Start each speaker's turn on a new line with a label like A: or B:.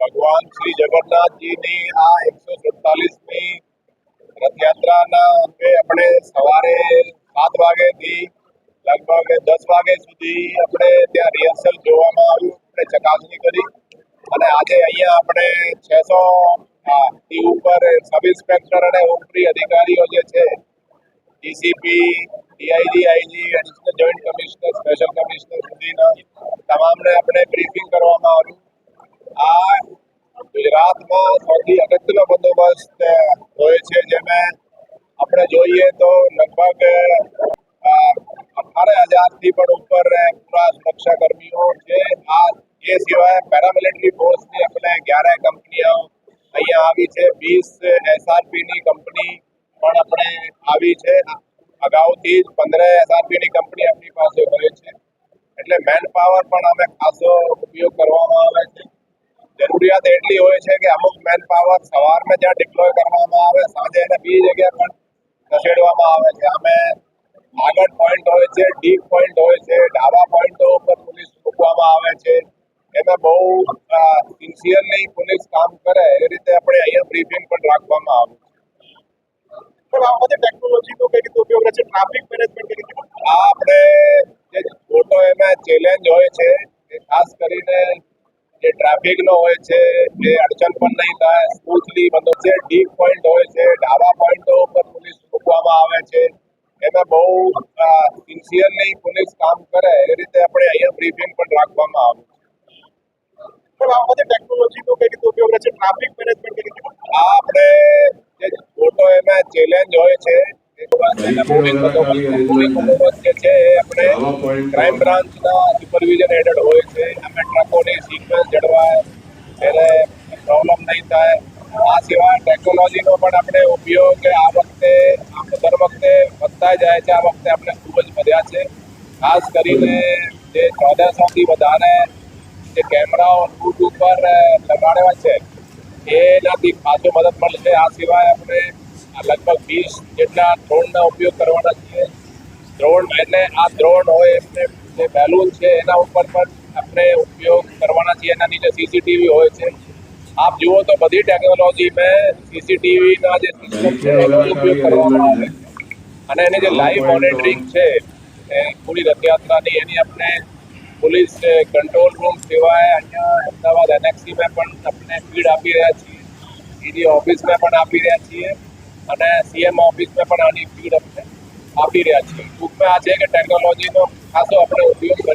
A: ભગવાન શ્રી જગન્નાથજીની આ એકસો સુડતાલીસમી રથયાત્રાના અંગે આપણે સવારે સાત વાગેથી લગભગ દસ વાગે સુધી આપણે ત્યાં રિહર્સલ જોવામાં આવ્યું. આપણે ચકાસણી કરી અને આજે અહીંયા આપણે છસો થી ઉપર સબ ઇન્સ્પેક્ટર અને ઉપરી અધિકારીઓ જે છે DCP DIG IG additional joint commissioner special commissioner સુધીના, તમામને આપણે બ્રીફિંગ કરવામાં આવ્યું. આ ગુજરાતમાં સૌથી અગત્યનો બંદોબસ્ત હોય છે જેમાં આપણે જોઈએ તો લગભગ અઢાર હજારથી પણ ઉપર પૂરા સુરક્ષા કર્મીઓ છે. આ એ સિવાય પેરામિલિટરી ફોર્સની આપણે અગિયાર કંપનીઓ અહીંયા આવી છે. વીસ એસઆરપીની કંપની પણ આપણે આવી છે. અગાઉથી જ પંદર એસઆરપીની કંપની આપણી પાસે હોય છે. એટલે મેન પાવર પણ અમે ખાસો ઉપયોગ કરવામાં આવે છે. જરૂરિયાત એટલી હોય છે કે અમુક મેન પાવર સવારમાં જ્યાં ડિપ્લોય કરવામાં આવે સાંજે એને બીજી જગ્યા પણ ખસેડવામાં આવે છે. અમે આગળ પોઈન્ટ હોય છે ડીપ પોઈન્ટ હોય છે ડાબા પોઈન્ટો ઉપર પોલીસ મૂકવામાં આવે છે. એમાં બહુ સિન્સિયરલી પોલીસ કામ કરે એ રીતે આપણે અહીંયા બ્રીફિંગ પણ રાખવામાં આવે
B: પણ આ બધી ટેકનોલોજીનો કઈ રીતે ઉપયોગ રહે છે? ટ્રાફિક મેનેજમેન્ટ કઈ રીતે?
A: આપણે જે મોટો એમાં ચેલેન્જ હોય છે એ ખાસ કરીને જે ટ્રાફિકનો હોય છે એ અડચણ પણ નહીં થાય સ્મૂથલી મતલબ જે ડીપ પોઈન્ટ હોય છે ડાબા પોઈન્ટો ઉપર પોલીસ મૂકવામાં આવે છે એમાં બહુ સિન્સિયરલી પોલીસ કામ કરે એ રીતે આપણે અહીંયા બ્રીફિંગ પણ રાખવામાં આવે
B: પણ આ બધી ટેકનોલોજીનો કઈ રીતે ઉપયોગ રહે છે? ટ્રાફિક મેનેજમેન્ટ કઈ રીતે?
A: આ આપણે જે મોટો એમાં ચેલેન્જ હોય છે છે એ આપણે ક્રાઇમ બ્રાન્ચના સુપરવિઝન હેઠળ હોય છે અમે ટ્રકોની સિક્વન્સ જળવાય એને પ્રોબ્લેમ નહીં થાય આ સિવાય ટેકનોલોજીનો પણ આપણે ઉપયોગ આ વખતે આપણે દર વખતે વધતા જાય છે આ વખતે આપણે ખૂબ જ વધ્યા છે ખાસ કરીને જે ચૌદસોથી વધારે જે કેમેરાઓ રૂટ ઉપર લગાડેલા છે એનાથી ખાસો મદદ મળશે આ સિવાય આપણે લગભગ વીસ જેટલા દ્રોણના ઉપયોગ કરવાના છીએ. દ્રોણ એટલે આ દ્રોણ હોય એમને જે બેલૂન છે, એના ઉપર પણ આપણે ઉપયોગ કરવાના છીએ. એના નીચે સીસીટીવી હોય છે. આપ જુઓ તો બધી ટેકનોલોજી મેં સીસીટીવીના જે સિસ્ટમ છે, એનો ઉપયોગ કરવામાં આવે અને એની જે લાઈવ મોનિટરિંગ છે, એ પૂરી રથયાત્રાની, એની આપણે પોલીસ કંટ્રોલ રૂમ સિવાય અહીંયા અમદાવાદ એનએક્સીમાં પણ આપણે ફીડ આપી રહ્યા છીએ. ઈડી ઓફિસમાં પણ આપી રહ્યા છીએ. અને સીએમ ઓફિસમાં પણ આની આપણે આપી રહ્યા છીએ. ટૂંકમાં આ છે કે ટેકનોલોજીનો ખાસો આપણે ઉપયોગ કરી